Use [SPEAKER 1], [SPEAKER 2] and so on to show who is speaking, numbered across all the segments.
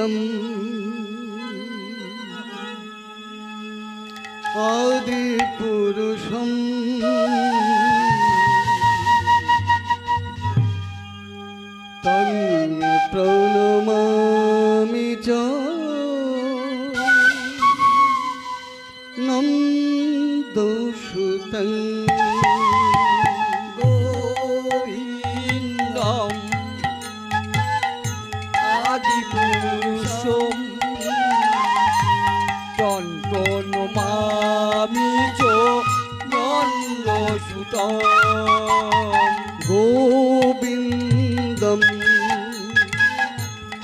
[SPEAKER 1] தம் ஆதிபுருஷம் தன் பிரணமாமி நம் தோஷுதன்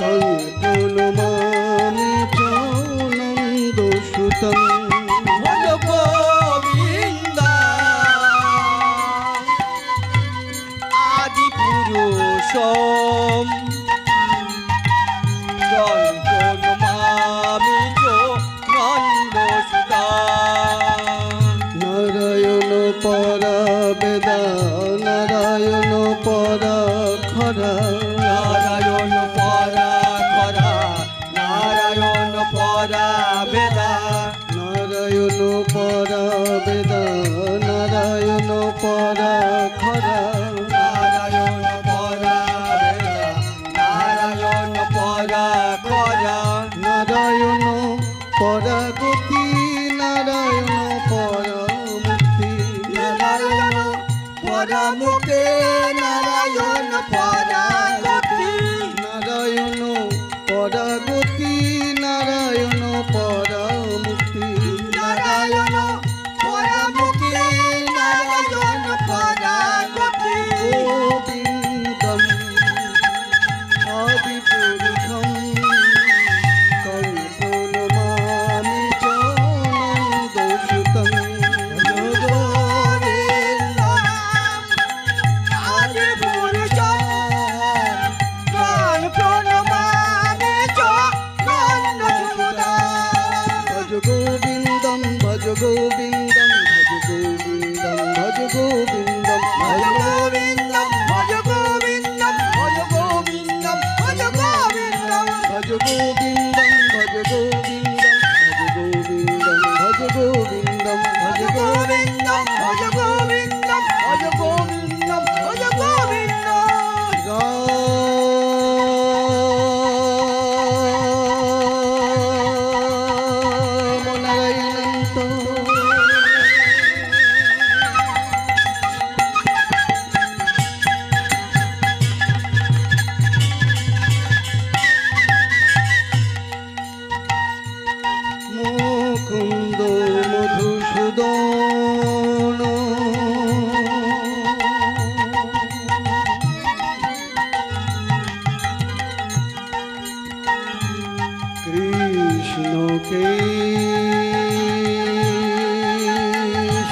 [SPEAKER 1] সঙ্গ।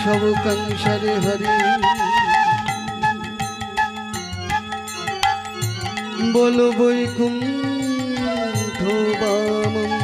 [SPEAKER 1] সব কংসরে হরি। বল বৈকুণ্ঠ বামন।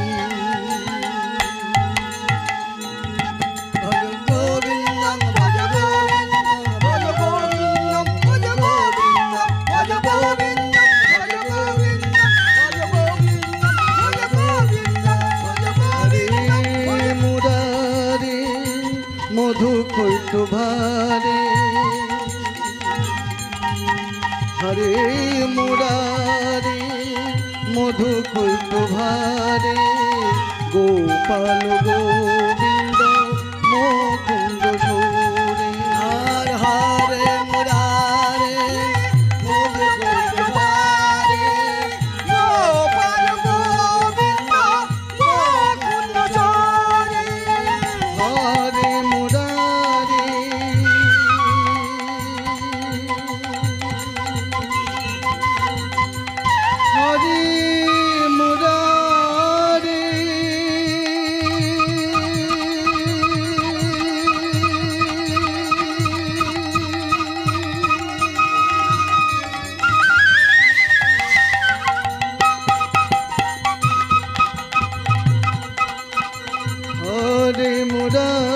[SPEAKER 1] పలుగు রে মোরা।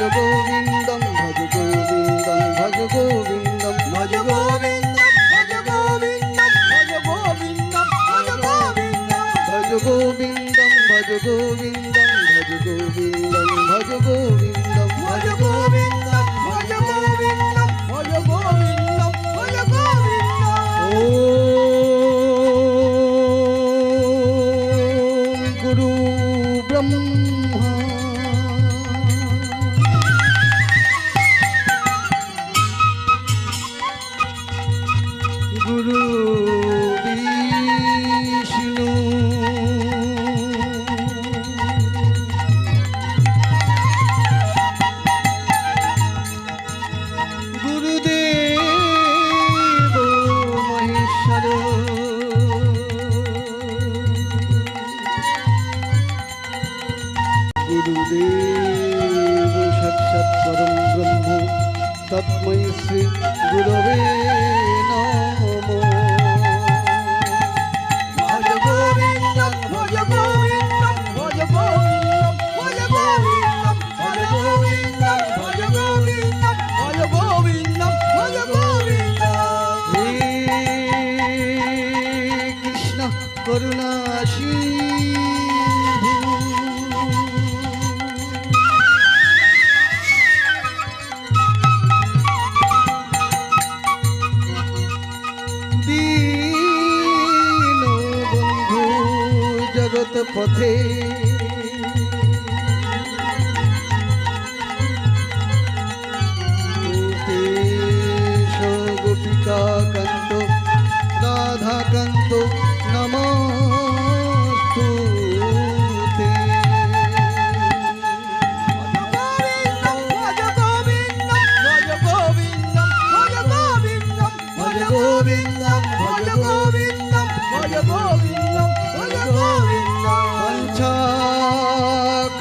[SPEAKER 1] భజ గోవిందం భజ గోవిందం భజ గోవిందం
[SPEAKER 2] భజ గోవిందం భజ గోవిందం భజ గోవిందం భజ గోవిందం
[SPEAKER 1] భజ గోవిందం భజ గోవిందం భజ గోవిందం భజ గోవిందం শ্রী গুরবে নমঃ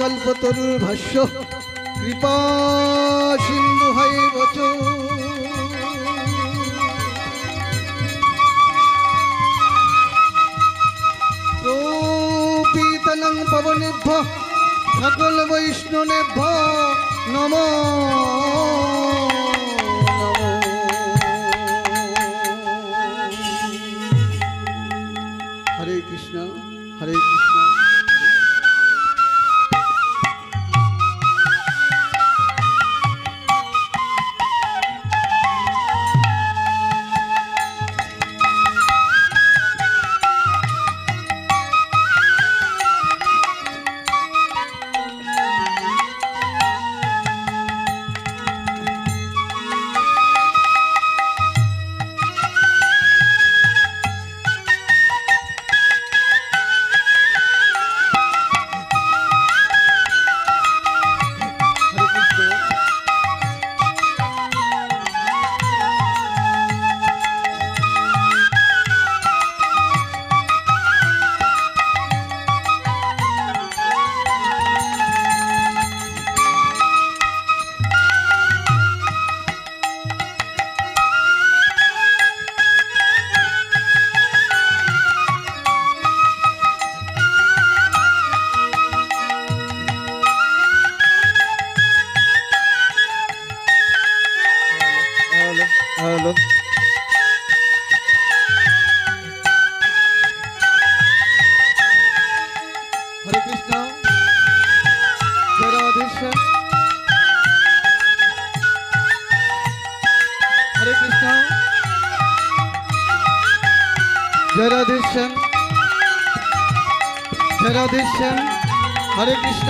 [SPEAKER 1] কল্প ভাষ্য কৃপা সিন্ধু হয়ে বচ। প্রপীতনং পবনেভ্য সকল বৈষ্ণনেভ্য নম। হরে কৃষ্ণ। জয় রাধেশ্যাম। জয় রাধেশ্যাম। হরে কৃষ্ণ।